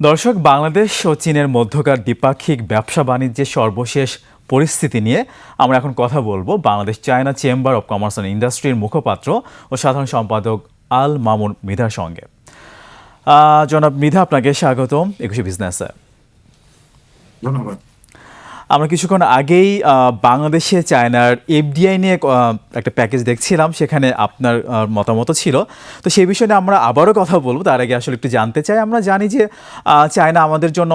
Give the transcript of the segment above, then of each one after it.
দর্শক, বাংলাদেশ ও চীনের মধ্যকার দ্বিপাক্ষিক ব্যবসা বাণিজ্যের সর্বশেষ পরিস্থিতি নিয়ে আমরা এখন কথা বলব Bangladesh China chamber of commerce and ইন্ডাস্ট্রির মুখপাত্র ও সাধারণ সম্পাদক আল মামুন মৃধার সঙ্গে। জনাব মৃধা, আপনাকে স্বাগতম। একুশে বিজনেসে ধন্যবাদ। আমরা কিছুক্ষণ আগেই বাংলাদেশে চায়নার এফডিআই নিয়ে একটা প্যাকেজ দেখছিলাম, সেখানে আপনার মতামত ছিল। তো সেই বিষয়ে আমরা আবারও কথা বলব। তার আগে আসলে একটু জানতে চাই, আমরা জানি যে চায়না আমাদের জন্য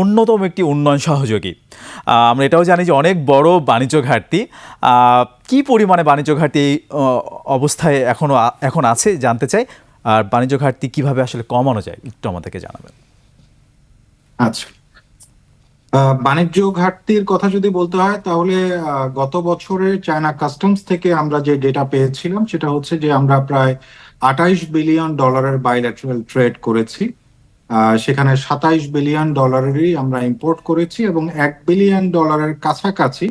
অন্যতম একটি উন্নয়ন সহযোগী। আমরা এটাও জানি যে অনেক বড় বাণিজ্য ঘাটতি। কি পরিমাণে বাণিজ্য ঘাটতি অবস্থায় এখনও এখন আছে জানতে চাই। আর বাণিজ্য ঘাটতি কীভাবে আসলে কমানো যায়, একটু আমাদেরকে জানাবেন। আচ্ছা। বাণিজ্য ঘাটতির কথা যদি বলতে হয়, তাহলে গত বছরে চায়না কাস্টমস থেকে আমরা যে ডেটা পেয়েছিলাম, সেটা হচ্ছে যে আমরা প্রায় আঠাইশ বিলিয়ন ডলারের বাইল্যাটারাল ট্রেড করেছি। সেখানে সাতাইশ বিলিয়ন ডলারেরই আমরা ইম্পোর্ট করেছি এবং এক বিলিয়ন ডলারের কাছাকাছি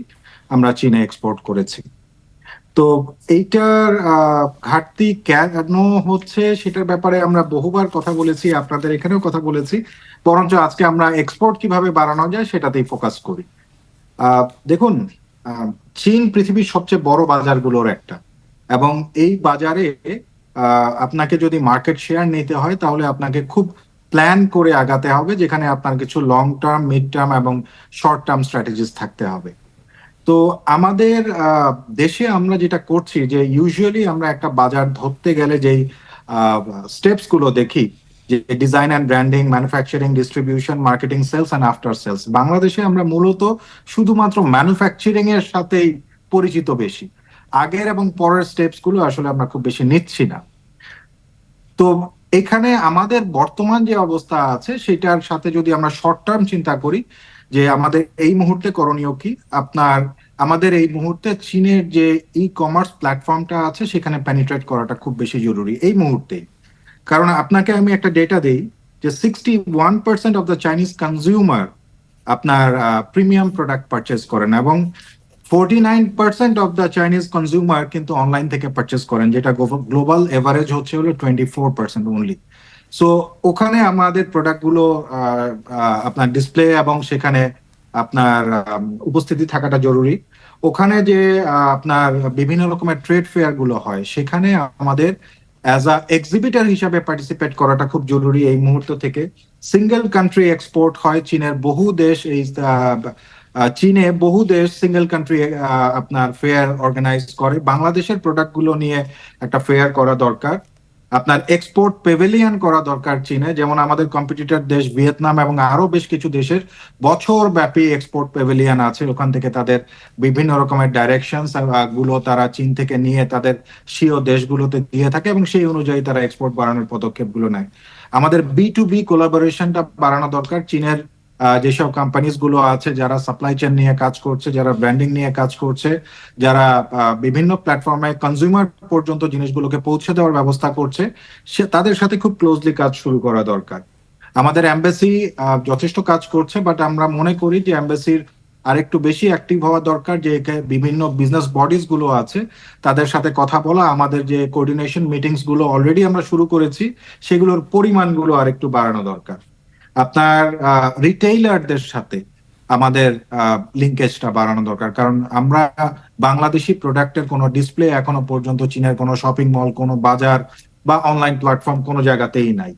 আমরা চীনে এক্সপোর্ট করেছি। তো এইটার ঘাটতি কেন হচ্ছে সেটার ব্যাপারে আমরা বহুবার কথা বলেছি, আপনাদের এখানেও কথা বলেছি। বরঞ্চ আজকে আমরা এক্সপোর্ট কীভাবে বাড়ানো যায় সেটাতেই ফোকাস করি। দেখুন চীন পৃথিবীর সবচেয়ে বড় বাজারগুলোর একটা। এবং এই বাজারে আপনাকে যদি মার্কেট শেয়ার নিতে হয়, তাহলে আপনাকে খুব প্ল্যান করে আগাতে হবে, যেখানে আপনার কিছু লং টার্ম মিড টার্ম এবং শর্ট টার্ম স্ট্র্যাটেজিস থাকতে হবে। তো আমাদের দেশে আমরা যেটা করছি যে ইউজুয়ালি আমরা একটা বাজার ধরতে গেলে যেই স্টেপসগুলো দেখি design and branding manufacturing distribution marketing sales and after sales বাংলাদেশে আমরা মূলত শুধুমাত্র ম্যানুফ্যাকচারিং এর সাথেই পরিচিত বেশি। আগের এবং পরের স্টেপসগুলো আসলে আমরা খুব বেশি নিচ্ছি না। তো এখানে আমাদের বর্তমান যে অবস্থা আছে, সেটার সাথে যদি আমরা শর্ট টার্ম চিন্তা করি, যে আমাদের এই মুহূর্তে করণীয় কি? আপনার, আমাদের এই মুহূর্তে চীনের যে ই কমার্স প্ল্যাটফর্মটা আছে, সেখানে পেনিট্রেট করাটা খুব বেশি জরুরি। এই মুহূর্তে কারণ আপনাকে আমি একটা ডেটা দিই যে sixty one percent of the Chinese consumer আপনার প্রিমিয়াম প্রোডাক্ট পারচেস করেন এবং forty nine percent of the Chinese consumer কিন্তু অনলাইন থেকে পারচেস করেন, যেটা গ্লোবাল এভারেজ হচ্ছে হলো twenty four percent only so ওখানে আমাদের প্রোডাক্টগুলো আপনার ডিসপ্লে এবং সেখানে আপনার উপস্থিতি থাকাটা জরুরি। ওখানে যে আপনার বিভিন্ন রকমের ট্রেড ফেয়ারগুলো হয়, সেখানে আমাদের অ্যাজ আ এক্সিবিটার হিসাবে পার্টিসিপেট করাটা খুব জরুরি এই মুহূর্ত থেকে। সিঙ্গেল কান্ট্রি এক্সপোর্ট হয় চীনের বহু দেশ, এই চীনে বহু দেশ সিঙ্গেল কান্ট্রি আপনার ফেয়ার অর্গানাইজ করে। বাংলাদেশের প্রোডাক্টগুলো নিয়ে একটা ফেয়ার করা দরকার। আপনার এক্সপোর্ট পেভিলিয়ন করা দরকার চীনে, যেমন আমাদের কম্পিটিটর দেশ ভিয়েতনাম এবং আরও বেশ কিছু দেশের বছর ব্যাপী এক্সপোর্ট পেভিলিয়ন আছে। ওখান থেকে তাদের বিভিন্ন রকমের ডাইরেকশনগুলো তারা চীন থেকে নিয়ে তাদের স্বীয় দেশগুলোতে দিয়ে থাকে এবং সেই অনুযায়ী তারা এক্সপোর্ট বাড়ানোর পদক্ষেপগুলো নেয়। আমাদের বি টু বি কোলাবোরেশনটা বাড়ানো দরকার। চীনের যেসব কোম্পানিজগুলো আছে যারা সাপ্লাই চেন নিয়ে কাজ করছে, যারা ব্র্যান্ডিং নিয়ে কাজ করছে, যারা বিভিন্ন প্ল্যাটফর্মে কনজিউমার পর্যন্ত জিনিসগুলোকে পৌঁছে দেওয়ার ব্যবস্থা করছে, সে, তাদের সাথে খুব ক্লোজলি কাজ শুরু করা দরকার। আমাদের এম্বাসি যথেষ্ট কাজ করছে বাট আমরা মনে করি যে এম্বাসির আরেকটু বেশি অ্যাক্টিভ হওয়া দরকার, যে বিভিন্ন বিজনেস বডিজগুলো আছে, তাদের সাথে কথা বলা, আমাদের যে কোঅর্ডিনেশন মিটিংসগুলো অলরেডি আমরা শুরু করেছি, সেগুলোর পরিমাণগুলো আরেকটু বাড়ানো দরকার। আপনার রিটেইলারদের সাথে আমাদের লিঙ্কেজটা বাড়ানো দরকার। কারণ আমরা বাংলাদেশি প্রোডাক্টের কোনো ডিসপ্লে এখনও পর্যন্ত চীনের কোনো শপিং মল কোনো বাজার বা অনলাইন প্ল্যাটফর্ম কোনো জায়গাতেই নাই।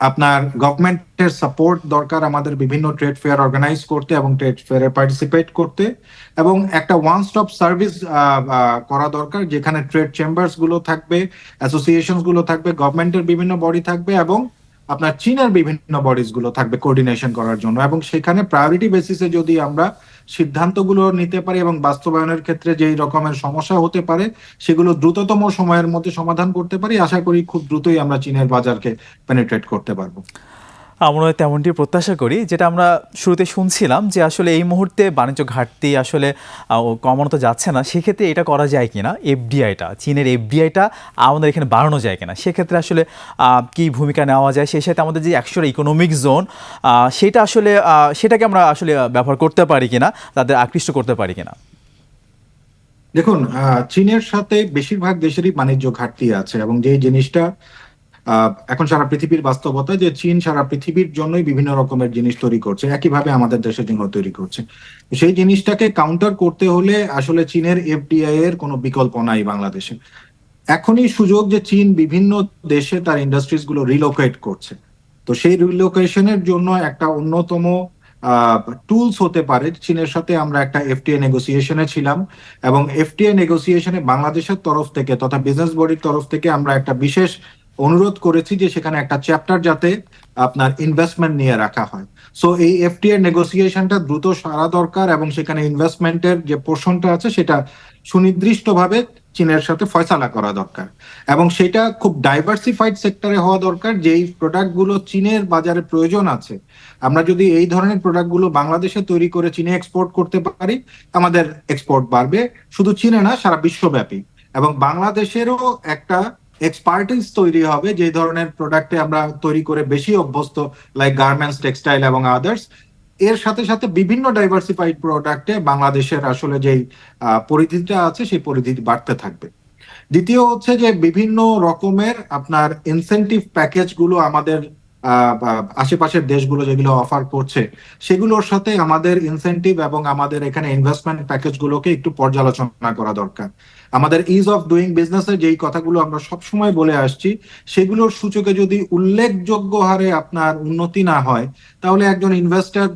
আপনার গভর্নমেন্টের সাপোর্ট দরকার আমাদের বিভিন্ন ট্রেড ফেয়ার অর্গানাইজ করতে এবং ট্রেড ফেয়ারে পার্টিসিপেট করতে। এবং একটা ওয়ান স্টপ সার্ভিস করা দরকার, যেখানে ট্রেড চেম্বার্সগুলো থাকবে অ্যাসোসিয়েশনগুলো থাকবে গভর্নমেন্টের বিভিন্ন বডি থাকবে এবং আপনার চীনের বিভিন্ন বডিজগুলো থাকবে কোর্ডিনেশন করার জন্য এবং সেখানে প্রায়োরিটি বেসিসে যদি আমরা সিদ্ধান্তগুলো নিতে পারি এবং বাস্তবায়নের ক্ষেত্রে যেই রকমের সমস্যা হতে পারে, সেগুলো দ্রুততম সময়ের মধ্যে সমাধান করতে পারি, আশা করি খুব দ্রুতই আমরা চীনের বাজারকে পেনিট্রেট করতে পারব। আমরা তেমনটি প্রত্যাশা করি, যেটা আমরা শুরুতে শুনছিলাম যে আসলে এই মুহূর্তে বাণিজ্য ঘাটতি আসলে কমানো তো যাচ্ছে না। সেক্ষেত্রে এটা করা যায় কিনা? এফডিআইটা, চীনের এফডিআইটা আমাদের এখানে বাড়ানো যায় কিনা? সেক্ষেত্রে আসলে কি ভূমিকা নেওয়া যায়? সেই সাথে আমাদের যে একশোর ইকোনমিক জোন সেটা আসলে সেটাকে আমরা আসলে ব্যবহার করতে পারি কিনা? তাদের আকৃষ্ট করতে পারি কিনা? দেখুন চীনের সাথে বেশিরভাগ দেশেরই বাণিজ্য ঘাটতি আছে এবং যে জিনিসটা এখন সারা পৃথিবীর বাস্তবতা যে চীন সারা পৃথিবীর জন্যই বিভিন্ন রকমের জিনিস তৈরি করছে, একইভাবে আমাদের দেশের জন্য তৈরি করছে। সেই জিনিসটাকে কাউন্টার করতে হলে আসলে চীনের এফডিআই এর কোনো বিকল্প নাই বাংলাদেশে। এখনই সুযোগ যে চীন বিভিন্ন দেশে তার ইন্ডাস্ট্রিজগুলো রিলোকেট করছে। তো সেই রিলোকেশনের জন্য একটা অন্যতম টুলস হতে পারে। চীনের সাথে আমরা একটা এফটিএ নেগোসিয়েশনে ছিলাম এবং এফটিএ নেগোসিয়েশনে বাংলাদেশের তরফ থেকে তথা বিজনেস বডির তরফ থেকে আমরা একটা বিশেষ অনুরোধ করেছি যে সেখানে একটা চ্যাপ্টার যাতে আপনার ইনভেস্টমেন্ট নিয়ে রাখা হয়। সো এই এফটিএ নেগোসিয়েশনটা দ্রুত সারা দরকার এবং সেখানে ইনভেস্টমেন্টের যে পোর্শনটা আছে সেটা সুনির্দিষ্টভাবে চীনের সাথে ফয়সালা করা দরকার। এবং সেটা খুব ডাইভার্সিফাইড সেক্টরে হওয়া দরকার, যেই প্রোডাক্টগুলো চীনের বাজারে প্রয়োজন আছে। আমরা যদি এই ধরনের প্রোডাক্টগুলো বাংলাদেশে তৈরি করে চীনে এক্সপোর্ট করতে পারি, আমাদের এক্সপোর্ট বাড়বে। শুধু চীনে না, সারা বিশ্বব্যাপী। এবং বাংলাদেশেরও একটা এক্সপার্টিস তৈরি হবে যে ধরনের প্রোডাক্টে আমরা তৈরি করে বেশি অভ্যস্ত লাইক গার্মেন্টস টেক্সটাইল এবং আদার্স এর সাথে সাথে বিভিন্ন ডাইভার্সিফাইড প্রোডাক্টে বাংলাদেশের আসলে যেই পরিধিটা আছে, সেই পরিধি বাড়তে থাকবে। দ্বিতীয় হচ্ছে যে বিভিন্ন রকমের আপনার ইনসেনটিভ প্যাকেজগুলো আমাদের আশেপাশের দেশগুলো যেগুলো অফার করছে, সেগুলোর সাথে আমাদের ইনসেন্টিভ এবং আমাদের এখানে ইনভেস্টমেন্ট প্যাকেজ গুলোকে একটু পর্যালোচনা করা দরকার। আমাদের ইজ অফ ডুইং বিজনেসের যেই কথাগুলো আমরা সবসময় বলে আসছি, সেগুলোর সূচকে যদি উল্লেখযোগ্য হারে আপনার উন্নতি না হয়, তাহলে একজন ইনভেস্টর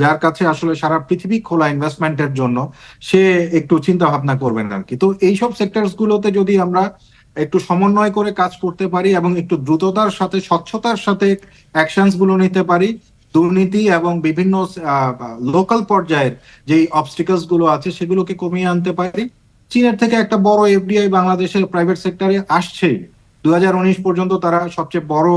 যার কাছে আসলে সারা পৃথিবী খোলা ইনভেস্টমেন্টের জন্য, সে একটু চিন্তা ভাবনা করবেন আর কি। তো এইসব সেক্টরস গুলোতে যদি আমরা একটু সমন্বয় করে কাজ করতে পারি এবং একটু দ্রুততার সাথে, স্বচ্ছতার সাথে অ্যাকশনসগুলো নিতে পারি, দুর্নীতি এবং বিভিন্ন লোকাল পর্যায়ের যেই অবস্টিকলসগুলো আছে, সেগুলোকে কমিয়ে আনতে পারি চীনের থেকে একটা বড় এফডিআই বাংলাদেশের প্রাইভেট সেক্টরে হাজার উনিশ পর্যন্ত তারা সবচেয়ে বড়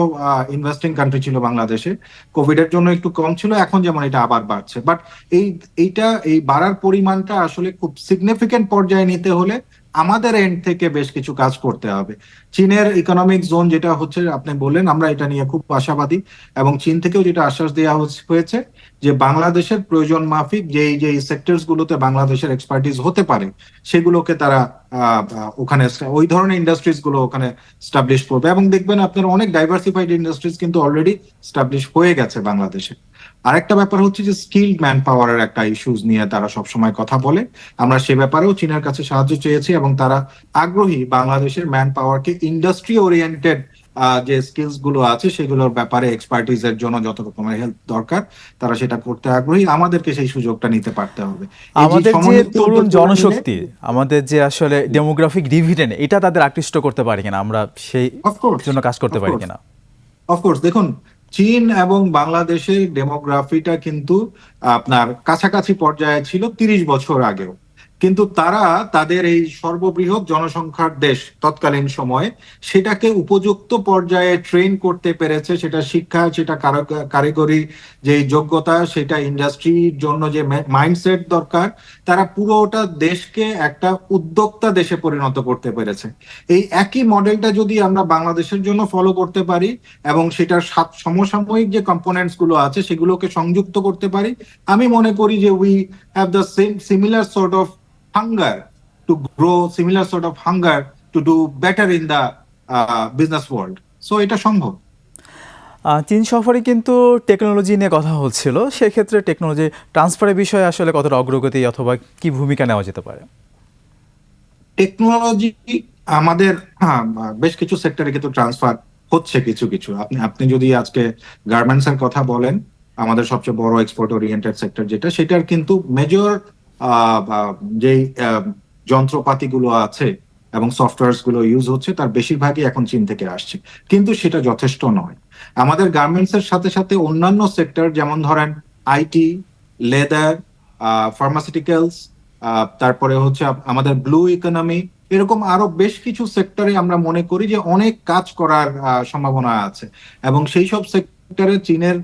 ইনভেস্টিং কান্ট্রি ছিল বাংলাদেশে। কোভিড এর জন্য একটু কম ছিল, এখন যেমন এটা আবার বাড়ছে। বাট এই, এইটা, এই বাড়ার পরিমাণটা আসলে খুব সিগনিফিকেন্ট পর্যায়ে নিতে হলে আমাদের এন্ড থেকে বেশ কিছু কাজ করতে হবে। চীনের ইকোনমিক জোন যেটা হচ্ছে, আপনি বললেন, আমরা এটা নিয়ে খুব আশাবাদী এবং চীন থেকেও যেটা আশ্বাস দেওয়া হয়েছে যে বাংলাদেশের প্রয়োজন মাফিক যেই যে সেক্টরস গুলোতে বাংলাদেশের এক্সপার্টিস হতে পারে, সেগুলোকে তারা ওখানে ওই ধরনের ইন্ডাস্ট্রিজগুলো ওখানে স্টাবলিশ করবে। এবং দেখবেন আপনার অনেক ডাইভার্সিফাইড ইন্ডাস্ট্রিজ কিন্তু অলরেডি স্টাবলিশ হয়ে গেছে বাংলাদেশে। আরেকটা ব্যাপার হচ্ছে যে স্কিল্ড ম্যান পাওয়ারের একটা ইস্যুজ নিয়ে তারা সবসময় কথা বলে। আমরা সে ব্যাপারেও চীনের কাছে সাহায্য চেয়েছি এবং তারা আগ্রহী বাংলাদেশের ম্যান পাওয়ারকে ইন্ডাস্ট্রি ওরিয়েন্টেড যে স্কিলসগুলো আছে সেগুলোর ব্যাপারে এক্সপার্টিস এর জন্য যত রকমের হেল্প দরকার তারা সেটা করতে আগ্রহী। আমাদেরকে সেই সুযোগটা নিতে পারতে হবে। আমাদের যে তরুণ জনশক্তি আমাদের যে আসলে ডেমোগ্রাফিক ডিভিডেন্ড এটা তাদের আকৃষ্ট করতে পারি কিনা? আমরা সেই জন্য কাজ করতে পারি কিনা? অফকোর্স দেখুন চীন এবং বাংলাদেশের ডেমোগ্রাফিটা কিন্তু আপনার কাছাকাছি পর্যায়ে ছিল তিরিশ বছর আগেও। কিন্তু তারা তাদের এই সর্ববৃহৎ জনসংখ্যার দেশ তৎকালীন সময়ে সেটাকে উপযুক্ত পর্যায়ে ট্রেন করতে পেরেছে। সেটা শিক্ষা, সেটা কারিগরি যে যোগ্যতা, সেটা ইন্ডাস্ট্রির জন্য যে মাইন্ডসেট দরকার, তারা পুরোটা দেশকে একটা উদ্যোক্তা দেশে পরিণত করতে পেরেছে। এই একই মডেলটা যদি আমরা বাংলাদেশের জন্য ফলো করতে পারি এবং সেটার সাত- সমসাময়িক যে কম্পোনেন্টসগুলো আছে সেগুলোকে সংযুক্ত করতে পারি, আমি মনে করি যে we have the same similar sort of hunger to grow similar sort of hunger to do better in the business world so এটা সম্ভব. চীন সফরে কিন্তু টেকনোলজি নিয়ে কথা হচ্ছিল। সেক্ষেত্রে টেকনোলজি ট্রান্সফারের বিষয়ে আসলে কতটা অগ্রগতি অথবা কি ভূমিকা নেওয়া যেতে পারে? টেকনোলজি আমাদের হ্যাঁ, বেশ কিছু সেক্টরে কিন্তু ট্রান্সফার হচ্ছে কিছু কিছু। আপনি আপনি যদি আজকে গার্মেন্টস এর কথা বলেন আমাদের সবচেয়ে বড় এক্সপোর্ট ওরিয়েন্টেড সেক্টর যেটা সেটার কিন্তু মেজর যেই যন্ত্রপাতিগুলো আছে এবং সফটওয়্যারসগুলো ইউজ হচ্ছে, তার বেশিরভাগই এখন চীন থেকে আসছে। কিন্তু সেটা যথেষ্ট নয়। আমাদের গার্মেন্টস এর সাথে সাথে অন্যান্য সেক্টর যেমন ধরেন আইটি লেদার ফার্মাসিউটিক্যালস তারপরে হচ্ছে আমাদের ব্লু ইকোনমি এরকম আরও বেশ কিছু সেক্টরে আমরা মনে করি যে অনেক কাজ করার সম্ভাবনা আছে। এবং সেই সব সেক্টরে চীনের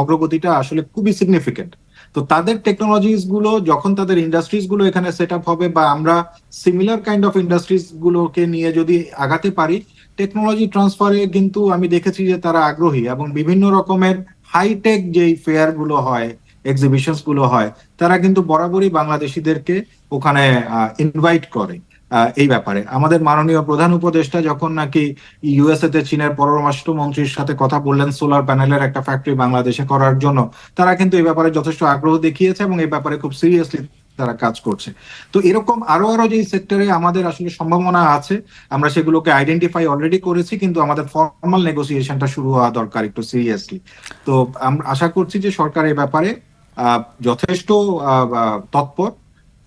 অগ্রগতিটা আসলে খুবই সিগনিফিকেন্ট তো তাদের টেকনোলজিসগুলো, যখন তাদের ইন্ডাস্ট্রিজগুলো এখানে সেট আপ হবে বা আমরা সিমিলার কাইন্ড অফ ইন্ডাস্ট্রিজ গুলোকে নিয়ে যদি আগাতে পারি টেকনোলজি ট্রান্সফারে কিন্তু আমি দেখেছি যে তারা আগ্রহী এবং বিভিন্ন রকমের হাইটেক যেই ফেয়ারগুলো হয় এক্সিবিশনসগুলো হয়, তারা কিন্তু বরাবরই বাংলাদেশিদেরকে ওখানে ইনভাইট করে। এই ব্যাপারে। আমাদের মাননীয় প্রধান উপদেষ্টা যখন নাকি ইউএসএ তে চীনের পররাষ্ট্র মন্ত্রীর সাথে কথা বললেন সোলার প্যানেলের একটা ফ্যাক্টরি বাংলাদেশে করার জন্য, তারা কিন্তু এই ব্যাপারে যথেষ্ট আগ্রহ দেখিয়েছে এবং এই ব্যাপারে খুব সিরিয়াসলি তারা কাজ করছে। তো এরকম আরও আরও যে সেক্টরে আমাদের আসলে সম্ভাবনা আছে, আমরা সেগুলোকে আইডেন্টিফাই অলরেডি করেছি, কিন্তু আমাদের ফর্মাল নেগোসিয়েশনটা শুরু হওয়া দরকার একটু সিরিয়াসলি তো আমরা আশা করছি যে সরকার এই ব্যাপারে যথেষ্ট তৎপর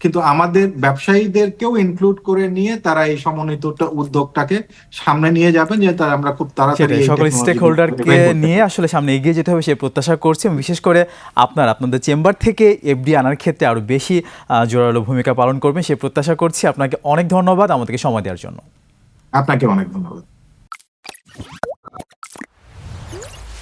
কিন্তু আমাদের ব্যবসায়ীদেরকেও ইনক্লুড করে নিয়ে তারা এই সমন্বিত উদ্যোগটাকে সামনে নিয়ে যাবেন যে তারা আমরা খুব তাড়াতাড়ি সকল স্টেক হোল্ডারকে নিয়ে আসলে সামনে এগিয়ে যেতে হবে সে প্রত্যাশা করছি। এবং বিশেষ করে আপনার আপনাদের চেম্বার থেকে এফডি আনার ক্ষেত্রে আরও বেশি জোরালো ভূমিকা পালন করবেন সে প্রত্যাশা করছি। আপনাকে অনেক ধন্যবাদ আমাদেরকে সময় দেওয়ার জন্য। আপনাকে অনেক ধন্যবাদ।